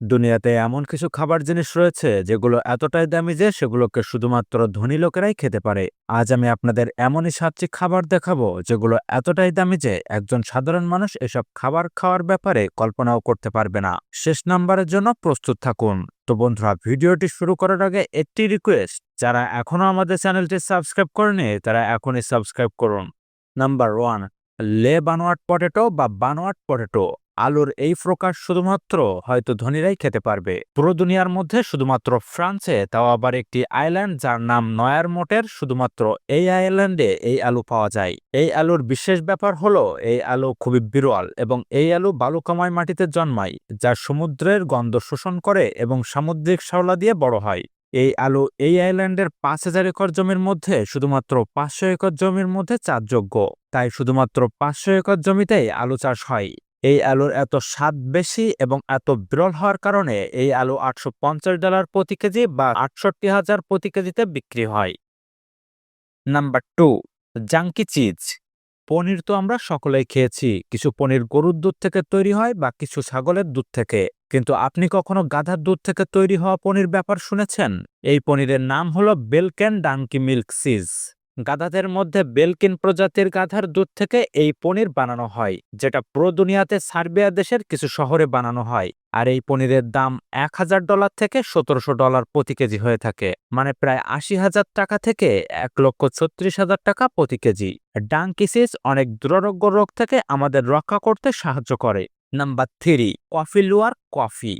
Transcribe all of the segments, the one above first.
দুনিয়াতে এমন কিছু খাবার জিনিস রয়েছে যেগুলো এতটাই দামি যে সেগুলোকে শুধুমাত্র ধনী লোকেরাই খেতে পারে। আজ আমি আপনাদের এমনই সাতটি খাবার দেখাবো যেগুলো এতটাই দামি যে একজন সাধারণ মানুষ এসব খাবার খাওয়ার ব্যাপারে কল্পনাও করতে পারবে না। শেষ নাম্বারের জন্য প্রস্তুত থাকুন। তো বন্ধুরা, ভিডিওটি শুরু করার আগে একটি রিকোয়েস্ট যারা এখনও আমাদের চ্যানেলটি সাবস্ক্রাইব করেনি তারা এখনই সাবস্ক্রাইব করুন। নাম্বার ওয়ান, লে বানোয়াট পটেটো বা বানোয়াট পটেটো। আলুর এই প্রকার শুধুমাত্র হয়তো ধনীরাই খেতে পারবে। পুরো দুনিয়ার মধ্যে শুধুমাত্র ফ্রান্সে তাও আবার একটি আইল্যান্ড যার নাম নয়ার মোটের শুধুমাত্র এই আইল্যান্ডে এই আলু পাওয়া যায়। এই আলুর বিশেষ ব্যাপার হলো এই আলু খুবই বিরল এবং এই আলু বালুকাময় মাটিতে জন্মায়, যা সমুদ্রের গন্ধ শোষণ করে এবং সামুদ্রিক শ্যাওলা দিয়ে বড় হয়। এই আলু এই আইল্যান্ডের পাঁচ হাজার একর জমির মধ্যে শুধুমাত্র পাঁচশো একর জমির মধ্যে চাষযোগ্য, তাই শুধুমাত্র পাঁচশো একর জমিতেই আলু চাষ হয়। এই আলুর এত স্বাদ বেশি এবং এত বিরল হওয়ার কারণে এই আলু আটশো পঞ্চাশ ডলার প্রতি কেজি বা আটষট্টি হাজার প্রতি কেজিতে বিক্রি হয়। নাম্বার টু, জাঙ্কি চিজ। পনির তো আমরা সকলেই খেয়েছি। কিছু পনির গরুর দুধ থেকে তৈরি হয় বা কিছু ছাগলের দুধ থেকে। কিন্তু আপনি কখনো গাধার দুধ থেকে তৈরি হওয়া পনির ব্যাপার শুনেছেন? এই পনিরের নাম হলো বেলকেন ডাঙ্কি মিল্ক সিজ গাধাদের মধ্যে বেলকিন প্রজাতির গাধার দুধ থেকে এই পনির বানানো হয়, যেটা পুরো দুনিয়াতে সার্বিয়া দেশের কিছু শহরে বানানো হয়। আর এই পনিরের দাম এক হাজার ডলার থেকে সতেরোশো ডলার প্রতি কেজি হয়ে থাকে মানে প্রায় আশি হাজার টাকা থেকে এক লক্ষ ছত্রিশ হাজার টাকা প্রতি কেজি। ডাঙ্কিসিস অনেক দুরারোগ্য রোগ থেকে আমাদের রক্ষা করতে সাহায্য করে। Number three, coffee লুয়ার coffee.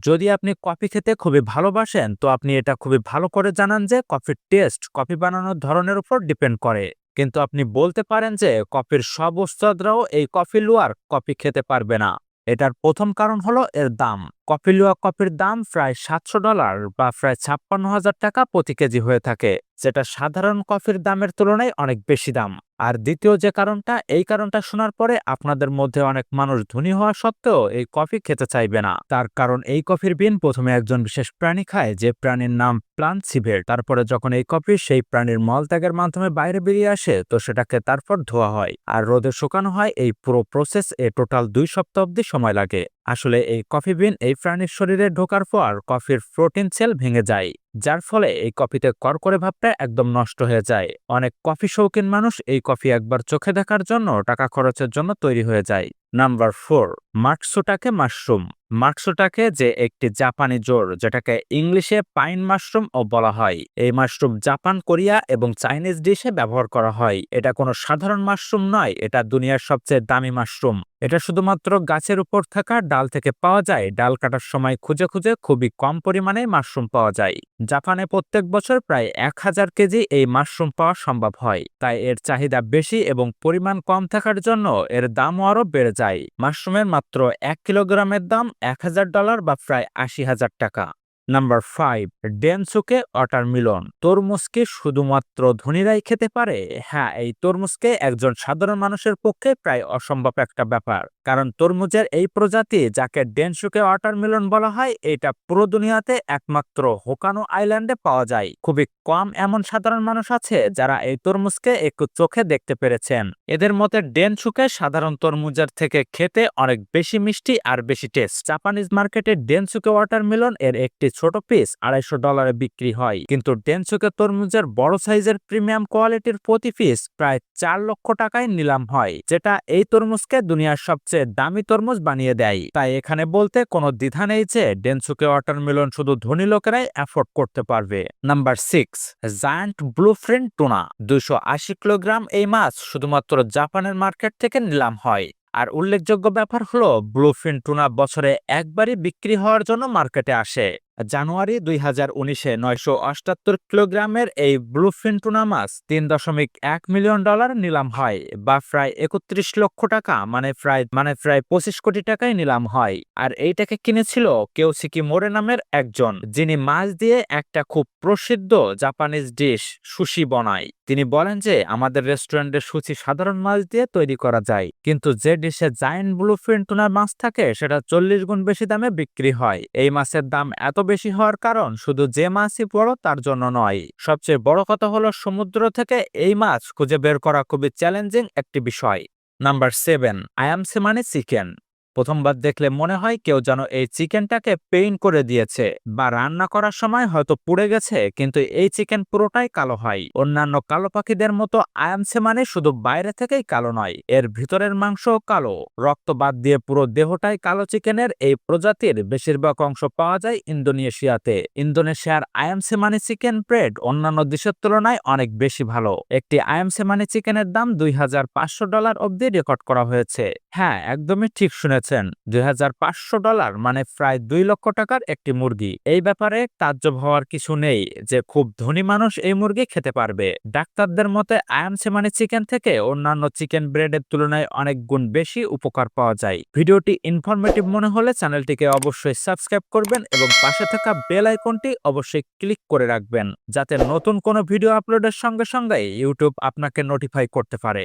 যদি আপনি কফি খেতে খুবই ভালোবাসেন, তো আপনি এটা খুবই ভালো করে জানান যে কফির টেস্ট কফি বানানোর ধরনের উপর ডিপেন্ড করে। কিন্তু আপনি বলতে পারেন যে কফির সব উস্তাদরাও এই কফি লুয়ার কফি খেতে পারবে না। এটার প্রথম কারণ হলো এর দাম। কফি লুয়া কফির দাম প্রায় সাতশো ডলার বা প্রায় ছাপ্পান্ন হাজার টাকা প্রতি কেজি হয়ে থাকে। যেটা সাধারণ কফির দামের তুলনায় অনেক বেশি দাম। আর দ্বিতীয় যে কারণটা, এই কারণটা শোনার পরে আপনাদের মধ্যে অনেক মানুষ ধনী হওয়া সত্ত্বেও এই কফি খেতে চাইবে না। তার কারণ এই কফির বিন প্রথমে একজন বিশেষ প্রাণী খায়, যে প্রাণীর নাম প্লান্ট সিভের তারপরে যখন এই কফি সেই প্রাণীর মলত্যাগের মাধ্যমে বাইরে বেরিয়ে আসে, তো সেটাকে তারপর ধোয়া হয়। আর রোদে শুকানো হয়, এই পুরো প্রসেস এ টোটাল দুই সপ্তাহ অবধি সময় লাগে। আসলে এই কফি বিন এই প্রাণীর শরীরে ঢোকার পর কফির প্রোটিন সেল ভেঙে যায়, যার ফলে এই কফিতে করকরে ভাবটা একদম নষ্ট হয়ে যায়। অনেক কফি শৌখিন মানুষ এই কফি একবার চোখে দেখার জন্য টাকা খরচের জন্য তৈরি হয়ে যায়। Number four, matsutake mushroom. মার্কসোটাকে যে একটি জাপানি জোর যেটাকে ইংলিশে পাইন মাশরুম ও বলা হয়। এই মাশরুম জাপান, কোরিয়া এবং চাইনিজ ডিশে ব্যবহার করা হয়। এটা কোনো সাধারণ মাশরুম নয়, এটা দুনিয়ার সবচেয়ে দামি মাশরুম। এটা শুধুমাত্র গাছের উপর থাকা ডাল থেকে পাওয়া যায়। ডাল কাটার সময় খুঁজে খুঁজে খুবই কম পরিমাণে মাশরুম পাওয়া যায়। জাপানে প্রত্যেক বছর প্রায় এক হাজার কেজি এই মাশরুম পাওয়া সম্ভব হয়। তাই এর চাহিদা বেশি এবং পরিমাণ কম থাকার জন্য এর দামও আরও বেড়ে যায়। মাশরুমের মাত্র এক কিলোগ্রামের দাম এক হাজার ডলার বা প্রায় আশি হাজার টাকা। নাম্বার ফাইভ ডেনসুকে ওয়াটারমিলন তরমুজকে শুধুমাত্র ধনীরাই খেতে পারে? হ্যাঁ এই তরমুজকে একজন সাধারণ মানুষের পক্ষে প্রায় অসম্ভব একটা ব্যাপার। কারণ তরমুজের এই প্রজাতি, যাকে ডেনসুকে ওয়াটারমিলন বলা হয়, এটা পুরো দুনিয়াতে একমাত্র হোকানো আইল্যান্ডে পাওয়া যায়। খুবই কম এমন সাধারণ মানুষ আছে, যারা এই তরমুজকে একটু চোখে দেখতে পেরেছেন। এদের মতে ডেনসুকে সাধারণ তরমুজের থেকে খেতে অনেক বেশি মিষ্টি আর বেশি টেস্ট জাপানিজ মার্কেটে ডেনসুকে ওয়াটারমিলন এর একটি ছোট পিস আড়াইশো ডলারে বিক্রি হয়। কিন্তু ডেনসুকে তরমুজের বড় সাইজের প্রিমিয়াম কোয়ালিটির প্রতি পিস প্রায় চার লক্ষ টাকায় নিলাম হয়, যেটা এই তরমুজকে দুনিয়ার সবচেয়ে দামি তরমুজ বানিয়ে দেয়। তাই এখানে বলতে কোনো দ্বিধা নেই যে ডেনসুকে ওয়াটারমেলন শুধু ধনী লোকেরাই অ্যাফোর্ড করতে পারবে। Number six, giant bluefin tuna. দুশো আশি কিলোগ্রাম এই মাছ শুধুমাত্র জাপানের মার্কেট থেকে নিলাম হয়। আর উল্লেখযোগ্য ব্যাপার হলো ব্লুফিন টুনা বছরে একবারই বিক্রি হওয়ার জন্য মার্কেটে আসে। জানুয়ারি দুই হাজার উনিশে নয়শো অষ্টাত্তর কিলোগ্রামের এই ব্লুফিন টুনা মাছ তিন দশমিক এক মিলিয়ন ডলার নিলাম হয় বা প্রায় একত্রিশ লক্ষ টাকা মানে প্রায় মানে প্রায় পঁচিশ কোটি টাকায় নিলাম হয়। আর এইটাকে কিনেছিল কেউ সিকি মোরে নামের একজন, যিনি মাছ দিয়ে একটা খুব প্রসিদ্ধ জাপানিজ ডিশ, সুশি বনায় তিনি বলেন যে, আমাদের রেস্টুরেন্টের সুচি সাধারণ মাছ দিয়ে তৈরি করা যায়, কিন্তু যে ডিশে জায়েন্ট ব্লুফিন টুনার মাছ থাকে, সেটা চল্লিশ গুণ বেশি দামে বিক্রি হয়। এই মাছের দাম এত বেশি হওয়ার কারণ শুধু যে মাছই বড়, তার জন্য নয়। সবচেয়ে বড় কথা হলো সমুদ্র থেকে এই মাছ খুঁজে বের করা খুবই চ্যালেঞ্জিং একটি বিষয়। নাম্বার সেভেন আয়ামসে মানে চিকেন প্রথমবার দেখলে মনে হয় কেউ যেন এই চিকেনটাকে পেইন্ট করে দিয়েছে বা রান্না করার সময় হয়তো পুড়ে গেছে, কিন্তু এই চিকেন পুরোটাই কালো হয়। অন্যান্য কালো পাখিদের মতো আয়ামসে মানে শুধু বাইরে থেকেই কালো নয়, এর ভিতরের মাংস কালো। রক্ত বাদ দিয়ে পুরো দেহটাই কালো চিকেনের এই প্রজাতির বেশিরভাগ অংশ পাওয়া যায় ইন্দোনেশিয়াতে। ইন্দোনেশিয়ার আয়ামসে মানে চিকেন ব্রেড অন্যান্য দেশের তুলনায় অনেক বেশি ভালো। একটি আয়ামসে মানে চিকেনের দাম দুই হাজার পাঁচশো ডলার অবধি রেকর্ড করা হয়েছে। হ্যাঁ একদমই ঠিক শুনেছেন। দুই হাজার পাঁচশো ডলার মানে প্রায় দুই লক্ষ টাকার একটি মুরগি। এই ব্যাপারে তাজ্জব হওয়ার কিছু নেই যে খুব ধনী মানুষ এই মুরগি খেতে পারবে। ডাক্তারদের মতে আয়ামসে মানে চিকেন থেকে অন্যান্য চিকেন ব্রেডের তুলনায় অনেক গুণ বেশি উপকার পাওয়া যায়। ভিডিওটি ইনফরমেটিভ মনে হলে চ্যানেলটিকে অবশ্যই সাবস্ক্রাইব করবেন এবং পাশে থাকা বেল আইকনটি অবশ্যই ক্লিক করে রাখবেন, যাতে নতুন কোনো ভিডিও আপলোডের সঙ্গে সঙ্গে ইউটিউব আপনাকে নোটিফাই করতে পারে।